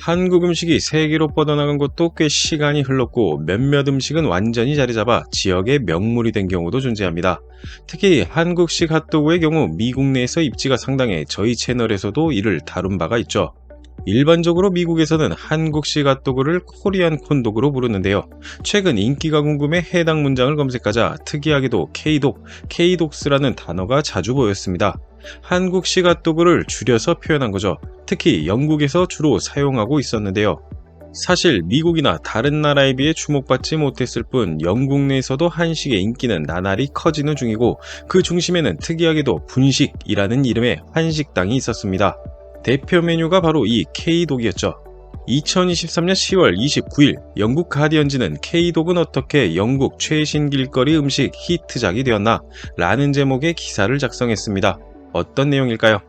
한국 음식이 세계로 뻗어나간 것도 꽤 시간이 흘렀고 몇몇 음식은 완전히 자리 잡아 지역의 명물이 된 경우도 존재합니다. 특히 한국식 핫도그의 경우 미국 내에서 입지가 상당해 저희 채널에서도 이를 다룬 바가 있죠. 일반적으로 미국에서는 한국식 핫도그를 코리안 콘도그로 부르는데요. 최근 인기가 궁금해 해당 문장을 검색하자 특이하게도 K독, K독스라는 단어가 자주 보였습니다. 한국식 핫도그를 줄여서 표현한 거죠. 특히 영국에서 주로 사용하고 있었는데요. 사실 미국이나 다른 나라에 비해 주목받지 못했을 뿐 영국 내에서도 한식의 인기는 나날이 커지는 중이고 그 중심에는 특이하게도 분식이라는 이름의 한식당이 있었습니다. 대표 메뉴가 바로 이 K독이었죠. 2023년 10월 29일 영국 가디언즈는 K독은 어떻게 영국 최신 길거리 음식 히트작이 되었나? 라는 제목의 기사를 작성했습니다. 어떤 내용일까요?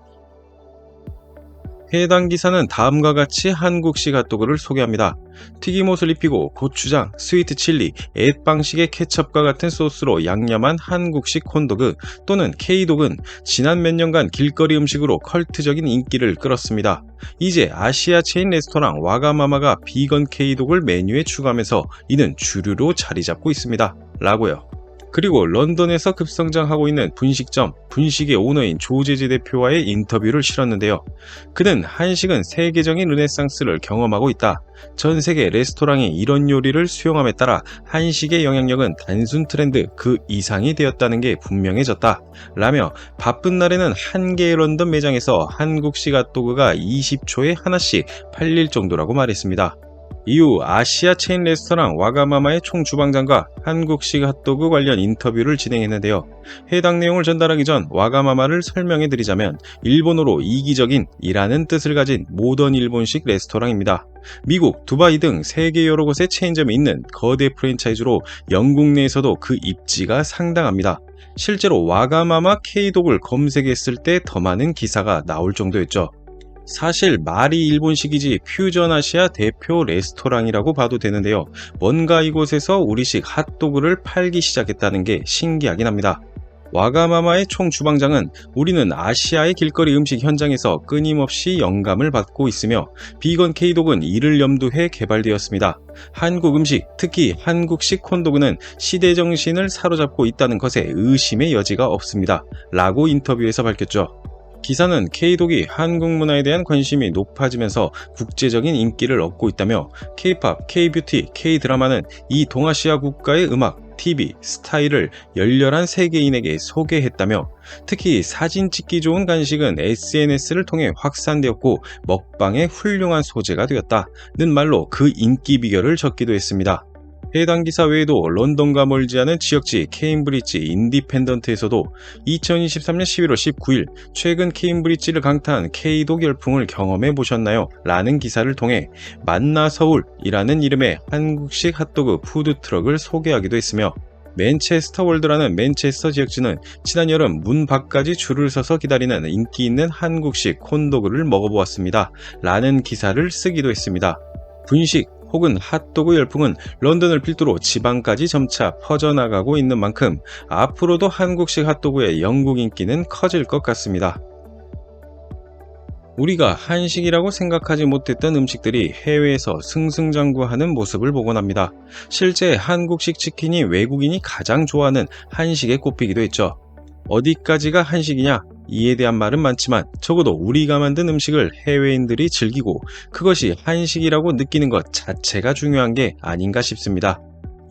해당 기사는 다음과 같이 한국식 핫도그를 소개합니다. 튀김옷을 입히고 고추장, 스위트 칠리, 앳 방식의 케첩과 같은 소스로 양념한 한국식 콘도그 또는 K독은 지난 몇 년간 길거리 음식으로 컬트적인 인기를 끌었습니다. 이제 아시아 체인 레스토랑 와가마마가 비건 K독을 메뉴에 추가하면서 이는 주류로 자리 잡고 있습니다. 라고요. 그리고 런던에서 급성장하고 있는 분식점 분식의 오너인 조재재 대표와의 인터뷰를 실었는데요. 그는 한식은 세계적인 르네상스를 경험하고 있다. 전 세계 레스토랑이 이런 요리를 수용함에 따라 한식의 영향력은 단순 트렌드 그 이상이 되었다는 게 분명해졌다. 라며 바쁜 날에는 한 개의 런던 매장에서 한국식 핫도그가 20초에 하나씩 팔릴 정도라고 말했습니다. 이후 아시아 체인 레스토랑 와가마마의 총주방장과 한국식 핫도그 관련 인터뷰를 진행했는데요. 해당 내용을 전달하기 전 와가마마를 설명해 드리자면 일본어로 이기적인 이라는 뜻을 가진 모던 일본식 레스토랑입니다. 미국, 두바이 등 세계 여러 곳에 체인점이 있는 거대 프랜차이즈로 영국 내에서도 그 입지가 상당합니다. 실제로 와가마마 K독을 검색했을 때 더 많은 기사가 나올 정도였죠. 사실 말이 일본식이지 퓨전 아시아 대표 레스토랑이라고 봐도 되는데요. 뭔가 이곳에서 우리식 핫도그를 팔기 시작했다는 게 신기하긴 합니다. 와가마마의 총 주방장은 우리는 아시아의 길거리 음식 현장에서 끊임없이 영감을 받고 있으며 비건 K독은 이를 염두해 개발되었습니다. 한국 음식, 특히 한국식 콘도그는 시대 정신을 사로잡고 있다는 것에 의심의 여지가 없습니다. 라고 인터뷰에서 밝혔죠. 기사는 K독이 한국 문화에 대한 관심이 높아지면서 국제적인 인기를 얻고 있다며 K-팝, K-뷰티, K-드라마는 이 동아시아 국가의 음악, TV, 스타일을 열렬한 세계인에게 소개했다며 특히 사진 찍기 좋은 간식은 SNS를 통해 확산되었고 먹방의 훌륭한 소재가 되었다는 말로 그 인기 비결을 적기도 했습니다. 해당 기사 외에도 런던과 멀지 않은 지역지 케임브리지 인디펜던트에서도 2023년 11월 19일 최근 케임브리지를 강타한 K독 열풍을 경험해 보셨나요? 라는 기사를 통해 만나 서울이라는 이름의 한국식 핫도그 푸드트럭을 소개하기도 했으며 맨체스터 월드라는 맨체스터 지역지는 지난 여름 문 밖까지 줄을 서서 기다리는 인기 있는 한국식 콘도그를 먹어보았습니다. 라는 기사를 쓰기도 했습니다. 분식, 혹은 핫도그 열풍은 런던을 필두로 지방까지 점차 퍼져나가고 있는 만큼 앞으로도 한국식 핫도그의 영국 인기는 커질 것 같습니다. 우리가 한식이라고 생각하지 못했던 음식들이 해외에서 승승장구하는 모습을 보곤 합니다. 실제 한국식 치킨이 외국인이 가장 좋아하는 한식에 꼽히기도 했죠. 어디까지가 한식이냐? 이에 대한 말은 많지만 적어도 우리가 만든 음식을 해외인들이 즐기고 그것이 한식이라고 느끼는 것 자체가 중요한 게 아닌가 싶습니다.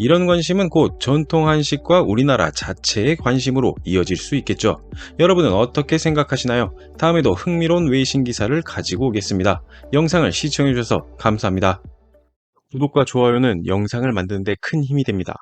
이런 관심은 곧 전통 한식과 우리나라 자체의 관심으로 이어질 수 있겠죠. 여러분은 어떻게 생각하시나요? 다음에도 흥미로운 외신 기사를 가지고 오겠습니다. 영상을 시청해주셔서 감사합니다. 구독과 좋아요는 영상을 만드는데 큰 힘이 됩니다.